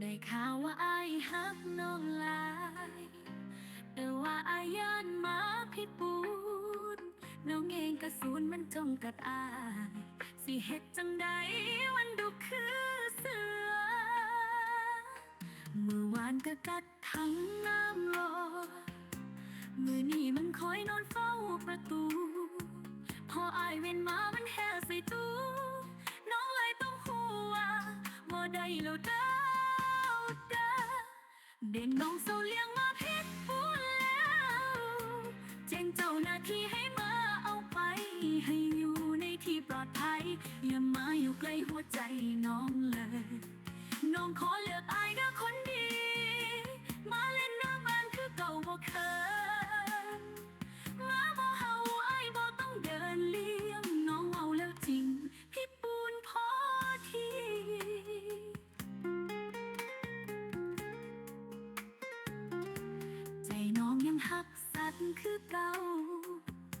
ได้ข่าวว่าอายฮักน้องลาย แต่ว่าอายย้านมาผิดปูนน้องเองกระสูนมันจงกัดอาย สิเฮ็ดจังใดมันดูคือเสือ เมื่อวานก็กัดทั้งน้ำรอมือนี่มันคอยนอนเฝ้าประตู พออายเว้นมามันแห่ใส่ตู้น้องเลยต้องหัวบ่ได้แล้วเด้อ เด็กน้องเศาเลี้ยงมาเพชรพูแล้ว เจงเจ้าหน้าที่ Cứ